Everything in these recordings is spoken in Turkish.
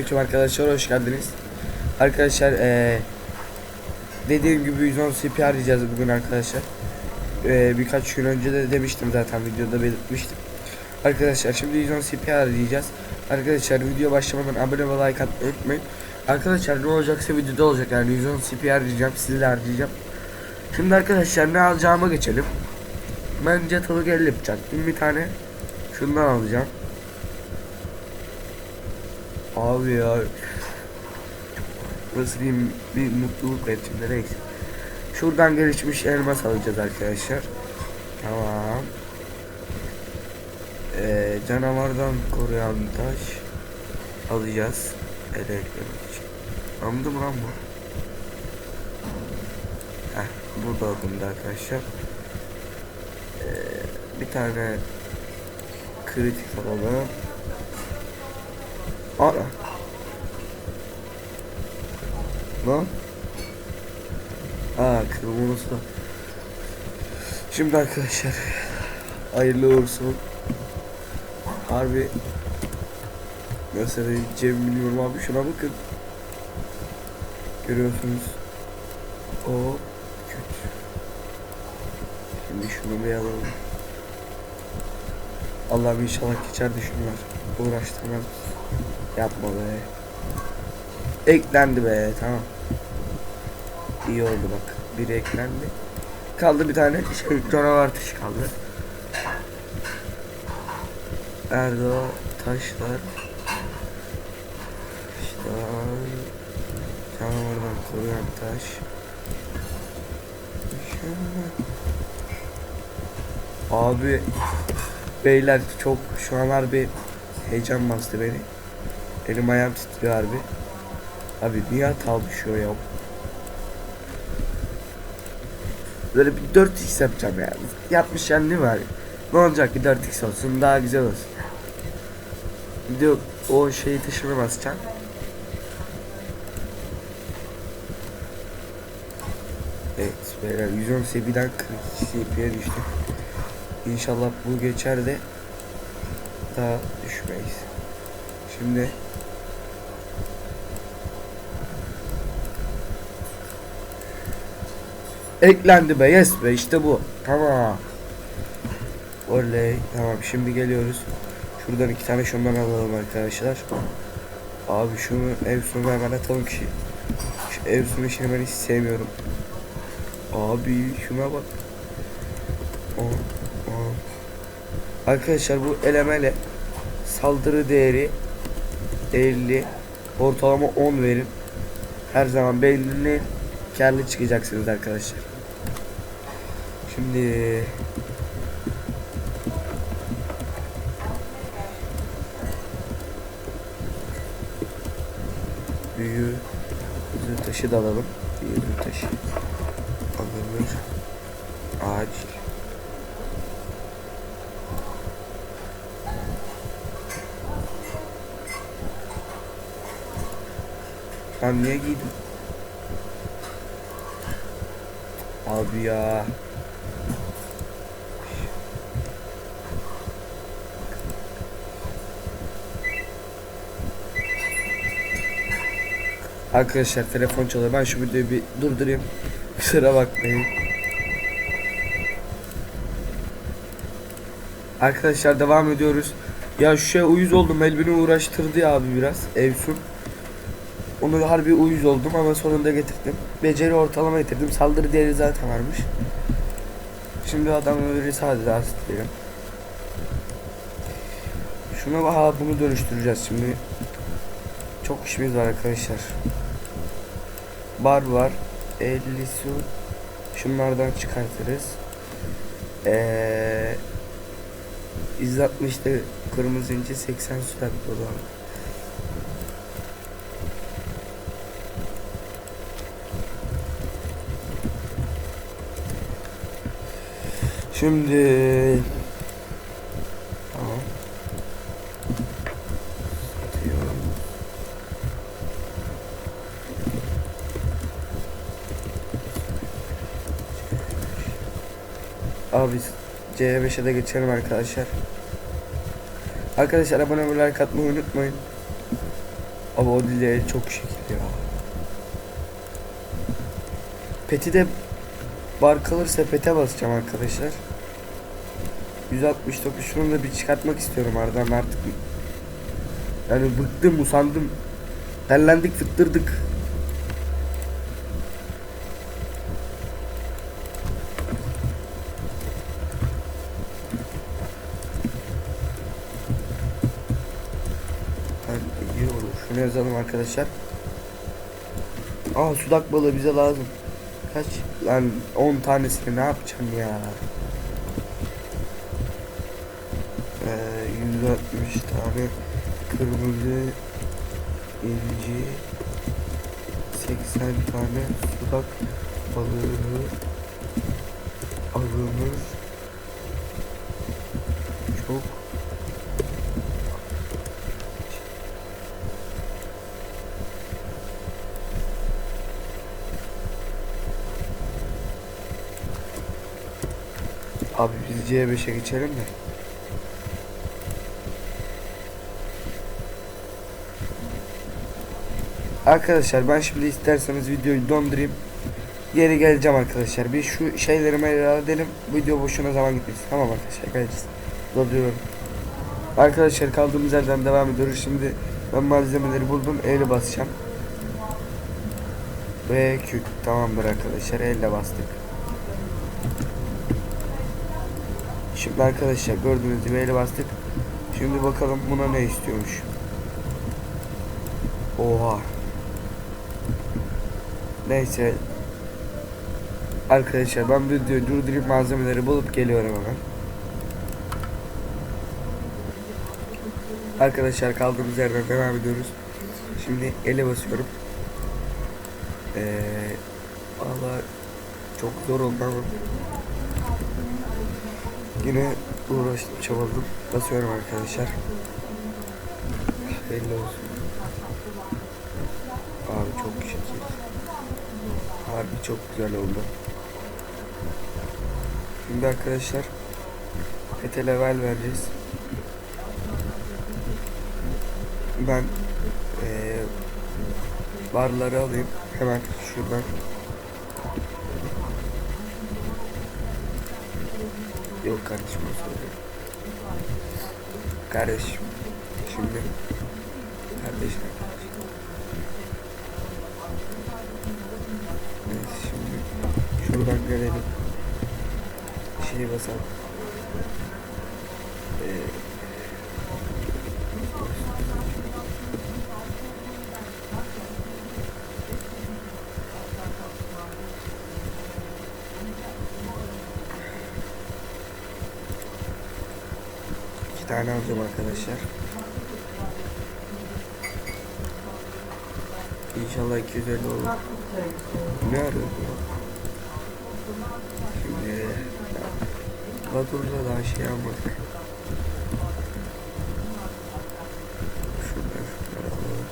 Selamünaleyküm arkadaşlar hoş geldiniz. Arkadaşlar eee dediğim gibi 110 CP arayacağız bugün arkadaşlar. Eee, birkaç gün önce de demiştim zaten videoda belirtmiştim. Arkadaşlar şimdi 110 CP arayacağız. Arkadaşlar video başlamadan abone ve like atmayı unutmayın. Arkadaşlar ne olacaksa videoda olacak yani 110 CP arayacağım sizle harcayacağım. Şimdi arkadaşlar ne alacağıma geçelim. Ben catalı gel yapacaktım bir tane. Şundan alacağım. Abi ya. Nasıl diyeyim bir mutluluk var içimde neyse. Şuradan gelişmiş elmas alacağız arkadaşlar. Tamam. Ee, canavardan koruyan taş alacağız. Ele eklemek için. Anladın mı lan bu? Heh, burada okundu arkadaşlar. Ee, bir tane kritik alalım. Aa. Lan. Aa kırmızı. Şimdi arkadaşlar hayırlı olsun. Harbi mesela Cem bilmiyorum abi şuna bakın. Görüyorsunuz. O kötü. Şimdi şunu bir alalım. Allah'ım inşallah geçer düşünler. Uğraştırmaz. Yapma be. Eklendi be tamam. İyi oldu bak. Biri eklendi. Kaldı bir tane şey, canavar taşı kaldı. Erdo taşlar. İşte canavardan koruyan taş. Abi beyler çok şu an harbi heyecan bastı beni. Elim ayağım titriyor harbi. Abi niye hata düşüyor ya? Böyle bir 4x yapacağım yani. Yapmış yani değil abi? Ne olacak bir 4x olsun daha güzel olsun. Bir o şeyi dışına basacağım. Evet beyler 110 seviyeden 42 seviyeye düştük. İnşallah bu geçer de daha düşmeyiz. Şimdi Eklendi be yes be işte bu. Tamam. Oley. Tamam şimdi geliyoruz. Şuradan iki tane şundan alalım arkadaşlar. Abi şunu ev hemen atalım ki. Şu ev işini ben hiç sevmiyorum. Abi şuna bak. Aa, aa. Arkadaşlar bu elemele saldırı değeri 50 ortalama 10 verin. Her zaman belirli karlı çıkacaksınız arkadaşlar. Şimdi büyü büyü taşı da alalım. Büyü taşı alınır. Acil. Ben niye giydim? Abi ya. Arkadaşlar telefon çalıyor. Ben şu videoyu bir durdurayım. Kusura bakmayın. Arkadaşlar devam ediyoruz. Ya şu şey uyuz oldum. El beni uğraştırdı ya abi biraz. Evsun. Onu harbi uyuz oldum ama sonunda getirdim. Beceri ortalama getirdim. Saldırı değeri zaten varmış. Şimdi adamı bir sadece asitleyelim. Şuna bak ha bunu dönüştüreceğiz şimdi. Çok işimiz var arkadaşlar. Bar var. 50 su. Şunlardan çıkartırız. Eee 160'da kırmızı ince 80 sürat dolan. Şimdi Abi C5'e de geçelim arkadaşlar. Arkadaşlar abone olmayı like atmayı unutmayın. Ama o dili çok şekil ya. Peti de bar kalırsa pete basacağım arkadaşlar. 169 şunu da bir çıkartmak istiyorum aradan artık. Yani bıktım usandım. Terlendik fıttırdık. Şunu yazalım arkadaşlar. Aa sudak balığı bize lazım. Kaç? Lan 10 tanesini ne yapacağım ya? Ee, 160 tane kırmızı inci 80 tane sudak balığı alınır çok Abi biz C5'e geçelim de. Arkadaşlar ben şimdi isterseniz videoyu dondurayım. Geri geleceğim arkadaşlar. Bir şu şeylerimi edelim. Video boşuna zaman gitmesin. Tamam arkadaşlar geleceğiz. Dolduruyorum. Arkadaşlar kaldığımız yerden devam ediyoruz. Şimdi ben malzemeleri buldum. Eli basacağım. Ve kük. Tamamdır arkadaşlar. Elle bastık. Şimdi arkadaşlar gördüğünüz gibi ele bastık. Şimdi bakalım buna ne istiyormuş. Oha. Neyse. Arkadaşlar ben videoyu durdurup malzemeleri bulup geliyorum hemen. Arkadaşlar kaldığımız yerden devam ediyoruz. Şimdi ele basıyorum. Ee, Valla çok zor oldu ama Yine uğraştım çabaladım. Basıyorum arkadaşlar. Belli olsun. Abi çok şekil. Harbi çok güzel oldu. Şimdi arkadaşlar pete level vereceğiz. Ben eee barları alayım hemen şuradan. Yok kardeşim o söyledi. Kardeşim. Şimdi. Kardeşim. Evet şimdi. Şuradan gelelim. Şeyi basalım. Ee, tane alacağım arkadaşlar. İnşallah 250 olur. Ne arıyorsun? Şimdi Batur'da daha şey almadık. Alalım.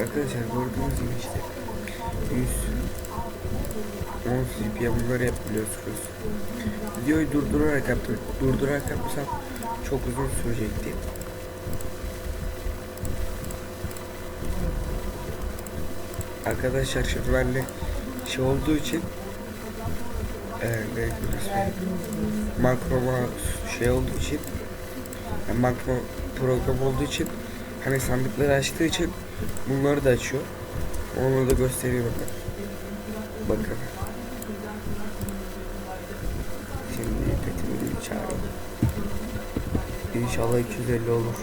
Arkadaşlar gördüğünüz gibi işte 100 10 CP'ye bunları yapabiliyorsunuz. Videoyu durdurarak yaptım. Durdurarak yapmasam çok uzun sürecekti. Arkadaşlar şimdi benimle şey olduğu için e, ne şey olduğu için yani makro program olduğu için hani sandıkları açtığı için bunları da açıyor. Onu da gösteriyorum ben. Bakın. Şimdi petimi de çağıralım. İnşallah 250 olur.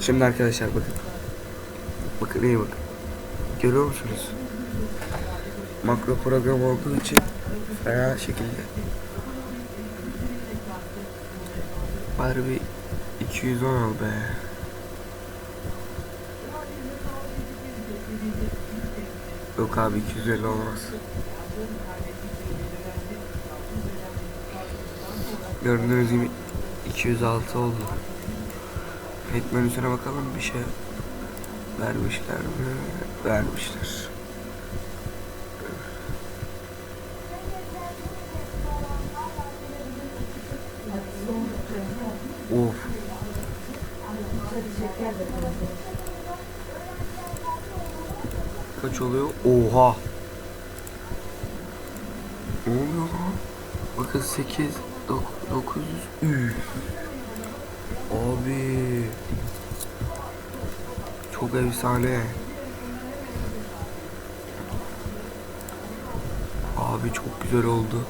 Şimdi arkadaşlar bakın. Bakın iyi bakın. Görüyor musunuz? Makro program olduğu için fena şekilde. Bari bir 210 al be. Yok abi 250 olmaz. Gördüğünüz gibi 206 oldu. Hit menüsüne bakalım bir şey vermişler mi? Vermişler. Of. Kaç oluyor? Oha. Ne oluyor lan? Bakın 8 900 Üf. Abi. Çok efsane. Abi çok güzel oldu.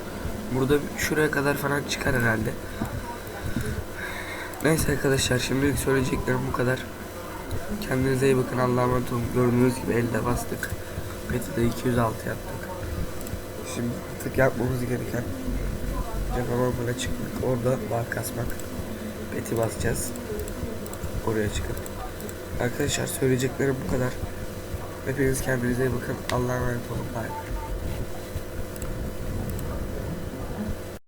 Burada şuraya kadar falan çıkar herhalde. Neyse arkadaşlar şimdilik söyleyeceklerim bu kadar. Kendinize iyi bakın Allah'a emanet olun. Gördüğünüz gibi elde bastık. Peti'de 206 yaptık. Şimdi tık yapmamız gereken canavarlara çıkmak. Orada bar kasmak. Peti basacağız. Oraya çıkıp. Arkadaşlar söyleyeceklerim bu kadar. Hepiniz kendinize iyi bakın. Allah'a emanet olun. Bye.